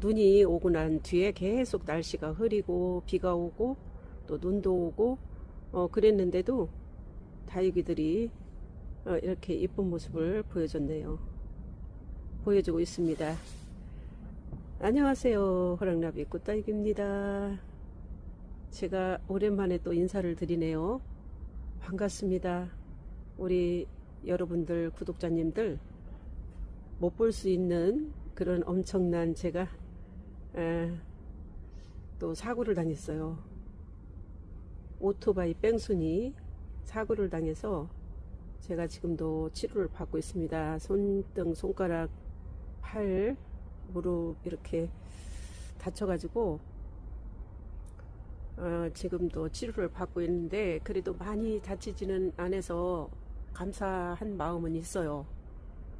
눈이 오고 난 뒤에 계속 날씨가 흐리고 비가 오고 또 눈도 오고 어, 그랬는데도 다육이들이 어, 이렇게 이쁜 모습을 보여줬네요. 보여주고 있습니다. 안녕하세요. 호랑나비 꽃다육입니다. 제가 오랜만에 또 인사를 드리네요. 반갑습니다. 우리 여러분들 구독자님들 못 볼 수 있는 그런 엄청난 제가 에, 또 사고를 당했어요. 오토바이 뺑순이 사고를 당해서 제가 지금도 치료를 받고 있습니다. 손등, 손가락, 팔, 무릎 이렇게 다쳐가지고 어, 지금도 치료를 받고 있는데 그래도 많이 다치지는 않아서 감사한 마음은 있어요.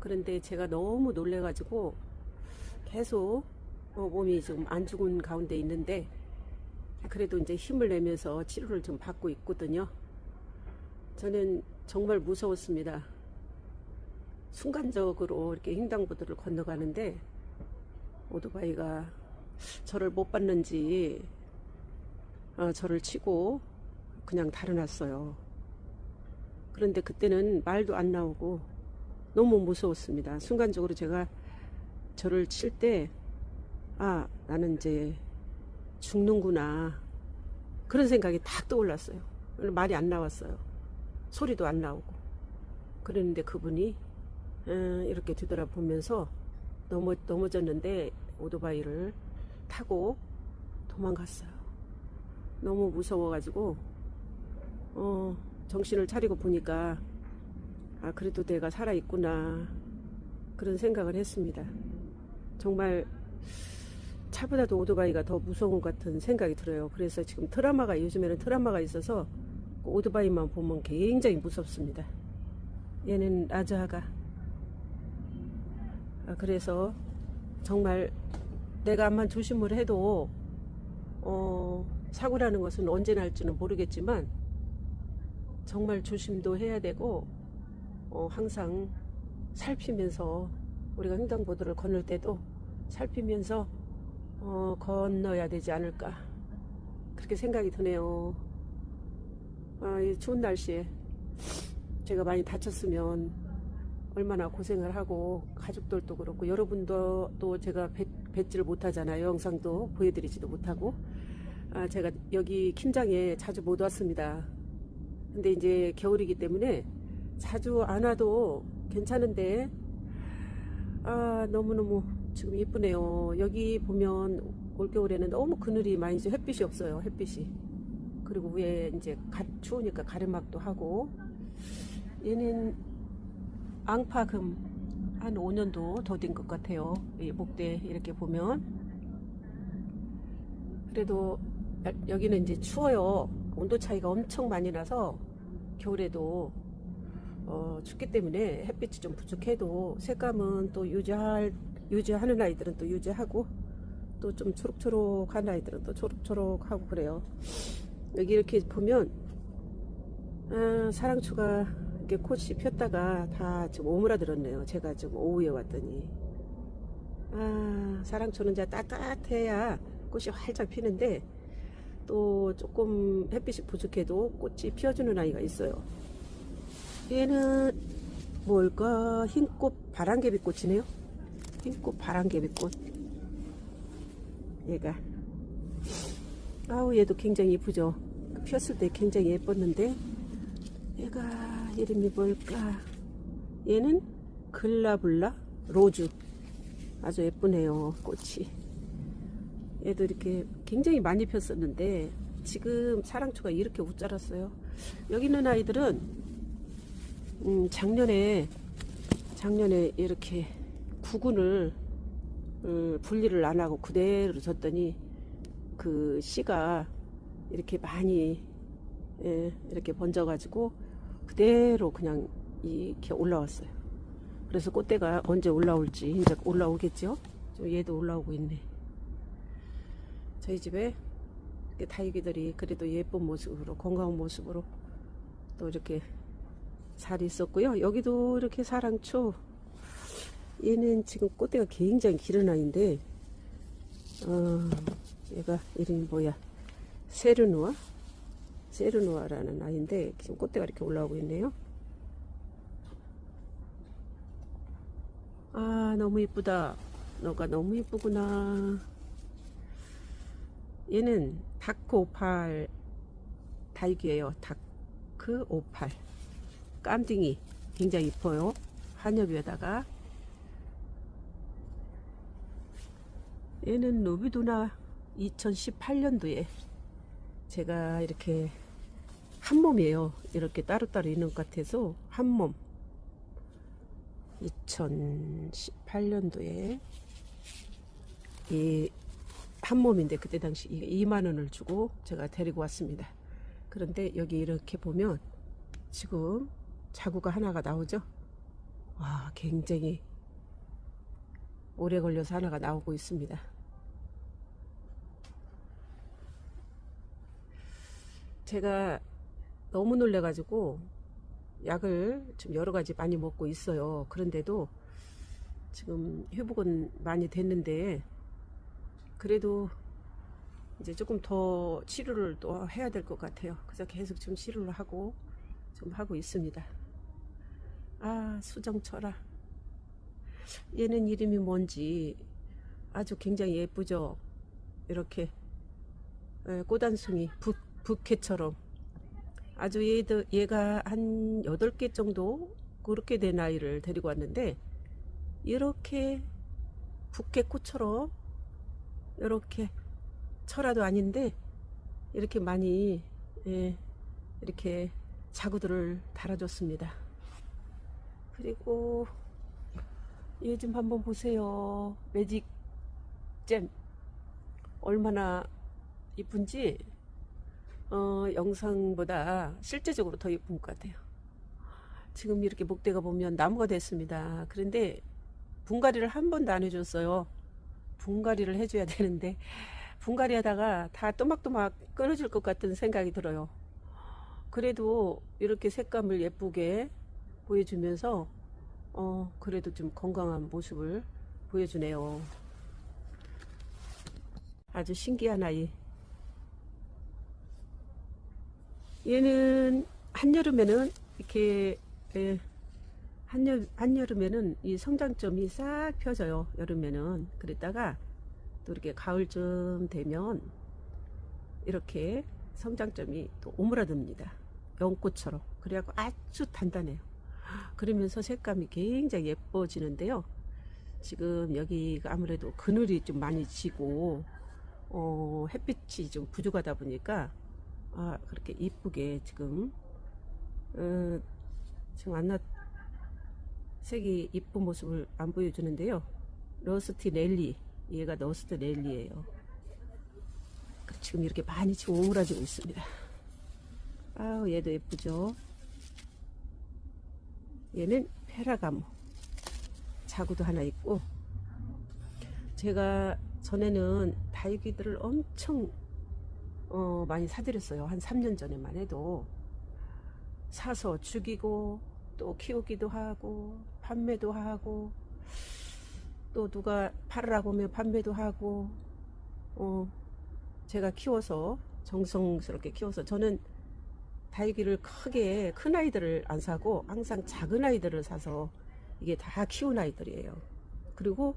그런데 제가 너무 놀래가지고 계속 어, 몸이 지금 안 죽은 가운데 있는데 그래도 이제 힘을 내면서 치료를 좀 받고 있거든요. 저는 정말 무서웠습니다. 순간적으로 이렇게 횡단보도를 건너가는데 오토바이가 저를 못 봤는지 어, 저를 치고 그냥 달아났어요. 그런데 그때는 말도 안 나오고 너무 무서웠습니다. 순간적으로 제가 저를 칠 때, 아, 나는 이제 죽는구나. 그런 생각이 딱 떠올랐어요. 말이 안 나왔어요. 소리도 안 나오고. 그랬는데 그분이 음, 이렇게 뒤돌아보면서 넘어, 넘어졌는데 오토바이를 타고 도망갔어요. 너무 무서워가지고 어, 정신을 차리고 보니까 아 그래도 내가 살아있구나 그런 생각을 했습니다. 정말 차보다도 오토바이가 더 무서운 것 같은 생각이 들어요. 그래서 지금 트라마가 요즘에는 트라마가 있어서 그 오토바이만 보면 굉장히 무섭습니다. 얘는 라자가 아, 그래서 정말 내가 암만 조심을 해도 어, 사고라는 것은 언제 날지는 모르겠지만 정말 조심도 해야 되고 어, 항상 살피면서 우리가 횡단보도를 건널 때도 살피면서 어, 건너야 되지 않을까 그렇게 생각이 드네요. 아, 이 추운 날씨에 제가 많이 다쳤으면 얼마나 고생을 하고 가족들도 그렇고 여러분도 또 제가 뵙, 뵙지를 못하잖아요. 영상도 보여드리지도 못하고 아, 제가 여기 김장에 자주 못 왔습니다. 근데 이제 겨울이기 때문에 자주 안 와도 괜찮은데 아 너무너무 지금 이쁘네요. 여기 보면 올겨울에는 너무 그늘이 많이 지 햇빛이 없어요. 햇빛이. 그리고 위에 이제 가, 추우니까 가르막도 하고 얘는 앙파금 한 5년도 더 된 것 같아요. 이 목대 이렇게 보면 그래도 여- 여기는 이제 추워요. 온도 차이가 엄청 많이 나서 겨울에도 어, 춥기 때문에 햇빛이 좀 부족해도 색감은 또 유지할 유지하는 아이들은 또 유지하고 또 좀 초록초록한 아이들은 또 초록초록하고 그래요. 여기 이렇게 보면 아, 사랑초가 이렇게 꽃이 폈다가 다 지금 오므라들었네요. 제가 지금 오후에 왔더니 아 사랑초는 이제 따뜻해야 꽃이 활짝 피는데 또 조금 햇빛이 부족해도 꽃이 피어주는 아이가 있어요. 얘는 뭘까? 흰꽃 바람개비 꽃이네요. 흰꽃 바람개비꽃. 얘가. 아우 얘도 굉장히 예쁘죠. 피었을 때 굉장히 예뻤는데 얘가 이름이 뭘까? 얘는 글라블라 로즈. 아주 예쁘네요. 꽃이. 얘도 이렇게 굉장히 많이 폈었는데 지금 사랑초가 이렇게 웃자랐어요. 여기 있는 아이들은 음, 작년에 작년에 이렇게 구근을 음, 분리를 안 하고 그대로 뒀더니 그 씨가 이렇게 많이 예, 이렇게 번져가지고 그대로 그냥 이렇게 올라왔어요. 그래서 꽃대가 언제 올라올지 이제 올라오겠죠. 저 얘도 올라오고 있네. 저희 집에 다육이들이 그래도 예쁜 모습으로 건강한 모습으로 또 이렇게 잘 있었고요. 여기도 이렇게 사랑초 얘는 지금 꽃대가 굉장히 길은 아이인데 어, 얘가 이름이 뭐야? 세르누아? 세르누아라는 아이인데 지금 꽃대가 이렇게 올라오고 있네요. 아, 너무 이쁘다. 너가 너무 이쁘구나. 얘는 다크 오팔 다육이에요. 다크 오팔. 깜둥이 굉장히 이뻐요. 한엽에다가 얘는 노비도나 2018년도에 제가 이렇게 한 몸이에요. 이렇게 따로따로 있는 것 같아서 한 몸. 2018년도에 이 한 몸인데 그때 당시 2만 원을 주고 제가 데리고 왔습니다. 그런데 여기 이렇게 보면 지금 자구가 하나가 나오죠. 와, 굉장히 오래 걸려서 하나가 나오고 있습니다. 제가 너무 놀래가지고 약을 좀 여러 가지 많이 먹고 있어요. 그런데도 지금 회복은 많이 됐는데 그래도 이제 조금 더 치료를 또 해야 될 것 같아요. 그래서 계속 지금 치료를 하고 좀 하고 있습니다. 아, 수정철아. 얘는 이름이 뭔지 아주 굉장히 예쁘죠? 이렇게 예, 꽃단숭이 북, 북해처럼 아주 얘도, 얘가 한 8개 정도 그렇게 된 아이를 데리고 왔는데 이렇게 북해꽃처럼 이렇게 철화도 아닌데 이렇게 많이 예, 이렇게 자구들을 달아줬습니다. 그리고 얘 좀 한번 보세요. 매직 잼 얼마나 이쁜지 어, 영상보다 실제적으로 더 예쁜 것 같아요. 지금 이렇게 목대가 보면 나무가 됐습니다. 그런데 분갈이를 한 번도 안 해줬어요. 분갈이를 해줘야 되는데 분갈이 하다가 다 또막또막 끊어질 것 같은 생각이 들어요. 그래도 이렇게 색감을 예쁘게 보여주면서 어 그래도 좀 건강한 모습을 보여주네요. 아주 신기한 아이. 얘는 한여름에는 이렇게 예, 한여, 한여름에는 이 성장점이 싹 펴져요. 여름에는. 그랬다가 또 이렇게 가을쯤 되면 이렇게 성장점이 또 오므라듭니다. 연꽃처럼. 그래갖고 아주 단단해요. 그러면서 색감이 굉장히 예뻐지는데요. 지금 여기가 아무래도 그늘이 좀 많이 지고 어, 햇빛이 좀 부족하다 보니까 아, 그렇게 이쁘게 지금 어, 지금 안나 색이 이쁜 모습을 안 보여주는데요. 러스티 랠리 얘가 러스트 랠리예요. 지금 이렇게 많이 지금 오므라지고 있습니다. 아우 얘도 예쁘죠. 얘는 페라가모 자구도 하나 있고 제가 전에는 다육이들을 엄청 어, 많이 사드렸어요. 한 3년 전에만 해도 사서 죽이고 또 키우기도 하고 판매도 하고 또 누가 팔으라고 하면 판매도 하고 어, 제가 키워서 정성스럽게 키워서 저는 다육이를 크게 큰 아이들을 안 사고 항상 작은 아이들을 사서 이게 다 키운 아이들이에요. 그리고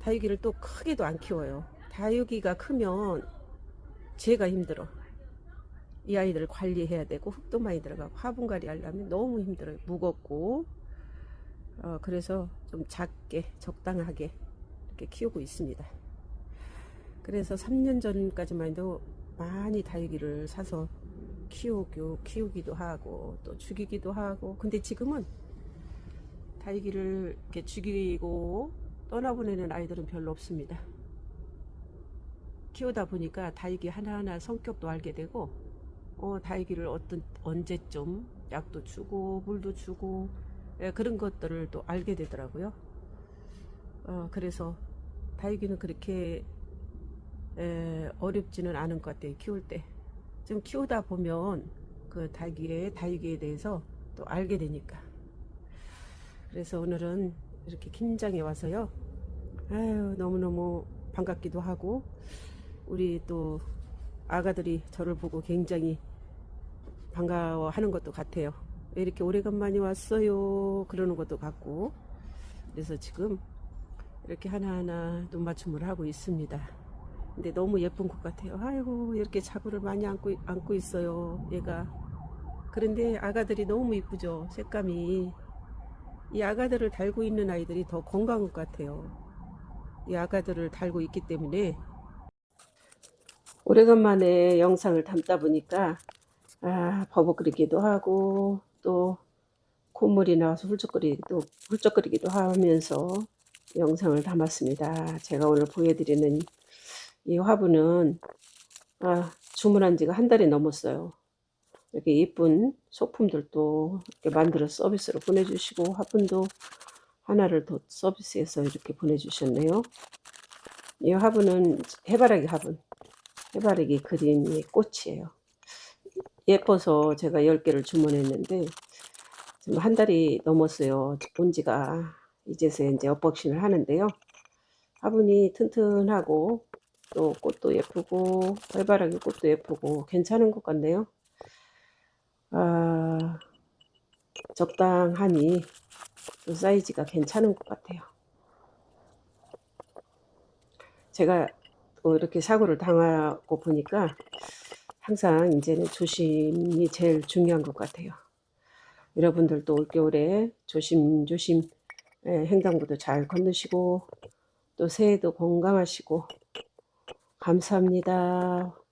다육이를 또 크게도 안 키워요. 다육이가 크면 제가 힘들어. 이 아이들을 관리해야 되고 흙도 많이 들어가고 화분갈이 하려면 너무 힘들어요. 무겁고 어, 그래서 좀 작게 적당하게 이렇게 키우고 있습니다. 그래서 3년 전까지만 해도 많이 다육이를 사서 키우고 키우기도 하고 또 죽이기도 하고 근데 지금은 다육이를 이렇게 죽이고 떠나보내는 아이들은 별로 없습니다. 키우다 보니까 다육이 하나하나 성격도 알게 되고 어, 다육이를 어떤 언제쯤 약도 주고 물도 주고 예, 그런 것들을 또 알게 되더라고요. 어, 그래서 다육이는 그렇게 에, 어렵지는 않은 것 같아요. 키울 때. 좀 키우다 보면 그 다육이의 다육이에 대해서 또 알게 되니까. 그래서 오늘은 이렇게 김장에 와서요. 아유, 너무너무 반갑기도 하고 우리 또 아가들이 저를 보고 굉장히 반가워하는 것도 같아요. 왜 이렇게 오래간만에 왔어요? 그러는 것도 같고 그래서 지금 이렇게 하나하나 눈 맞춤을 하고 있습니다. 근데 너무 예쁜 것 같아요. 아이고 이렇게 자구를 많이 안고 안고 있어요. 얘가 그런데 아가들이 너무 이쁘죠. 색감이 이 아가들을 달고 있는 아이들이 더 건강한 것 같아요. 이 아가들을 달고 있기 때문에 오래간만에 영상을 담다 보니까 아 버벅거리기도 하고 또 콧물이 나와서 훌쩍거리기도 훌쩍거리기도 하면서 영상을 담았습니다. 제가 오늘 보여드리는 이 화분은 아, 주문한 지가 한 달이 넘었어요. 이렇게 예쁜 소품들도 이렇게 만들어 서비스로 보내주시고 화분도 하나를 더 서비스해서 이렇게 보내주셨네요. 이 화분은 해바라기 화분, 해바라기 그린의 꽃이에요. 예뻐서 제가 10개를 주문했는데 지금 한 달이 넘었어요. 온 지가 이제서 이제 언박싱을 하는데요. 화분이 튼튼하고 또 꽃도 예쁘고 해바라기 꽃도 예쁘고 괜찮은 것 같네요. 아, 적당하니 또 사이즈가 괜찮은 것 같아요. 제가 또 이렇게 사고를 당하고 보니까 항상 이제는 조심이 제일 중요한 것 같아요. 여러분들도 올겨울에 조심조심 예, 횡단보도 잘 건너시고 또 새해도 건강하시고 감사합니다.